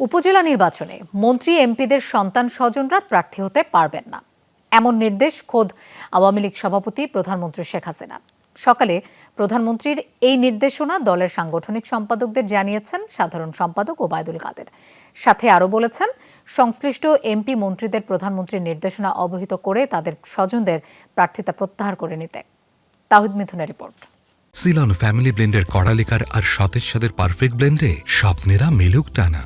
উপজেলা নির্বাচনে মন্ত্রী, এমপিদের সন্তান স্বজনরা প্রার্থী হতে পারবেন না। এমন নির্দেশ খোদ আওয়ামী লীগ সভাপতি প্রধানমন্ত্রী শেখ হাসিনা সকালে প্রধানমন্ত্রীর এই নির্দেশনা দলের সাংগঠনিক সম্পাদকদের জানিয়েছেন সাধারণ সম্পাদক ওবায়দুল কাদের। সাথে আরও বলেছেন, সংশ্লিষ্ট এমপি মন্ত্রীদের প্রধানমন্ত্রীর নির্দেশনা অবহিত করে তাদের স্বজনদের প্রার্থিতা প্রত্যাহার করে নিতে। তাহিদ মিথুনের রিপোর্ট। সিলন ফ্যামিলি ব্লেন্ডের কড়ালিকার আর সতেজ সাদের পারফেক্ট ব্লেন্ডে স্বপ্নেরা মিলুক টানা।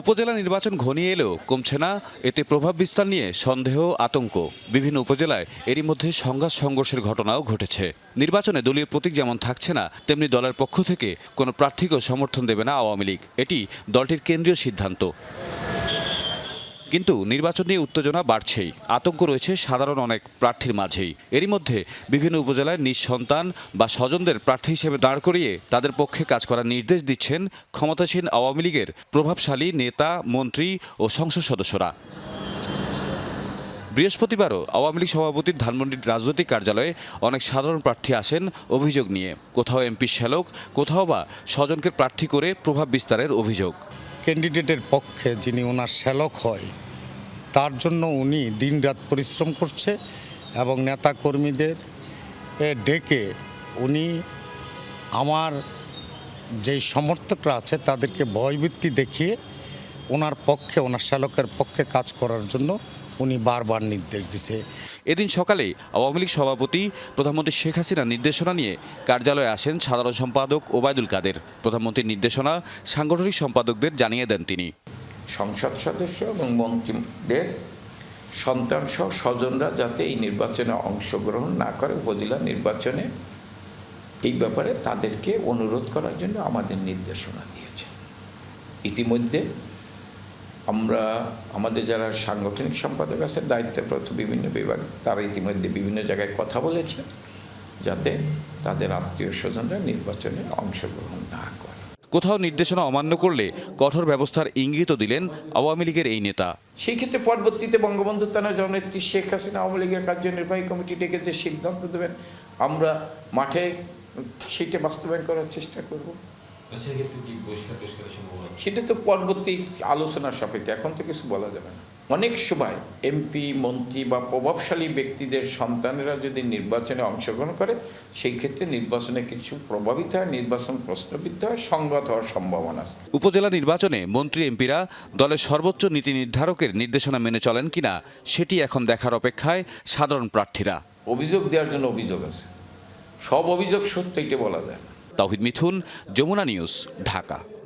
উপজেলা নির্বাচন ঘনিয়ে এলেও কমছে না। এতে প্রভাব বিস্তার নিয়ে সন্দেহ, আতঙ্ক। বিভিন্ন উপজেলায় এরই মধ্যে সংঘাত সংঘর্ষের ঘটনাও ঘটেছে। নির্বাচনে দলীয় প্রতীক যেমন থাকছে না, তেমনি দলের পক্ষ থেকে কোনো প্রার্থীকেও সমর্থন দেবে না আওয়ামী লীগ। এটি দলটির কেন্দ্রীয় সিদ্ধান্ত। কিন্তু নির্বাচন নিয়ে উত্তেজনা বাড়ছেই। আতঙ্ক রয়েছে সাধারণ অনেক প্রার্থীর মাঝেই। এরই মধ্যে বিভিন্ন উপজেলায় নিজ সন্তান বা স্বজনদের প্রার্থী হিসেবে দাঁড় করিয়ে তাদের পক্ষে কাজ করার নির্দেশ দিচ্ছেন ক্ষমতাসীন আওয়ামী লীগের প্রভাবশালী নেতা, মন্ত্রী ও সংসদ সদস্যরা। বৃহস্পতিবারও আওয়ামী লীগ সভাপতির ধানমন্ডির রাজনৈতিক কার্যালয়ে অনেক সাধারণ প্রার্থী আসেন অভিযোগ নিয়ে। কোথাও এমপি শ্যালক, কোথাও বা স্বজনকে প্রার্থী করে প্রভাব বিস্তারের অভিযোগ। ক্যান্ডিডেটের পক্ষে যিনি ওনার শ্যালক হয়, তার জন্য উনি দিনরাত পরিশ্রম করছে এবং নেতা কর্মীদের ডেকে উনি আমার যে সমর্থকরা আছে তাদেরকে ভয়ভীতি দেখিয়ে ওনার পক্ষে, ওনার শ্যালকের পক্ষে কাজ করার জন্য উনি বারবার নির্দেশ দিছে। এদিন সকালে আওয়ামী লীগ সভাপতি প্রধানমন্ত্রী শেখ হাসিনার নির্দেশনা নিয়ে কার্যালয়ে আসেন সাধারণ সম্পাদক ওবায়দুল কাদের। প্রধানমন্ত্রীর নির্দেশনা সাংগঠনিক সম্পাদকদের জানিয়ে দেন তিনি। সংসদ সদস্য এবং মন্ত্রীদের সন্তান সহ স্বজনরা যাতে এই নির্বাচনে অংশগ্রহণ না করে উপজেলা নির্বাচনে এই ব্যাপারে তাদেরকে অনুরোধ করার জন্য আমাদের নির্দেশনা দিয়েছে। ইতিমধ্যে আমরা আমাদের যারা সাংগঠনিক সম্পাদক আছে দায়িত্বপ্রাপ্ত বিভিন্ন বিভাগ তারা ইতিমধ্যে বিভিন্ন জায়গায় কথা বলেছে যাতে তাদের আত্মীয় স্বজনরা নির্বাচনে অংশগ্রহণ না করে। কোথাও নির্দেশনা অমান্য করলে কঠোর ব্যবস্থার ইঙ্গিতও দিলেন আওয়ামী লীগের এই নেতা। সেই ক্ষেত্রে পরবর্তীতে বঙ্গবন্ধু তানা জননেত্রী শেখ হাসিনা আওয়ামী লীগের কার্যনির্বাহী কমিটি ডেকে যে সিদ্ধান্ত দেবেন আমরা মাঠে সেটা বাস্তবায়ন করার চেষ্টা করব। সেটা তো পরবর্তী আলোচনার সাপেক্ষে এখন তো কিছু বলা যাবে না। অনেক সময় এমপি মন্ত্রী বা প্রভাবশালী ব্যক্তিদের সন্তানেরা যদি নির্বাচনে অংশগ্রহণ করে সেই ক্ষেত্রে নির্বাচনে কিছু প্রভাবিত হয় নির্বাচন প্রশ্নবিদ্ধ হয় সংগত হওয়ার সম্ভাবনা আছে। উপজেলা নির্বাচনে মন্ত্রী এমপিরা দলের সর্বোচ্চ নীতি নির্ধারকের নির্দেশনা মেনে চলেন কিনা সেটি এখন দেখার অপেক্ষায় সাধারণ প্রার্থীরা। অভিযোগ দেওয়ার জন্য অভিযোগ আছে। সব অভিযোগ সত্য এটা বলা যায় না। তাহিদ মিথুন যমুনা নিউজ ঢাকা।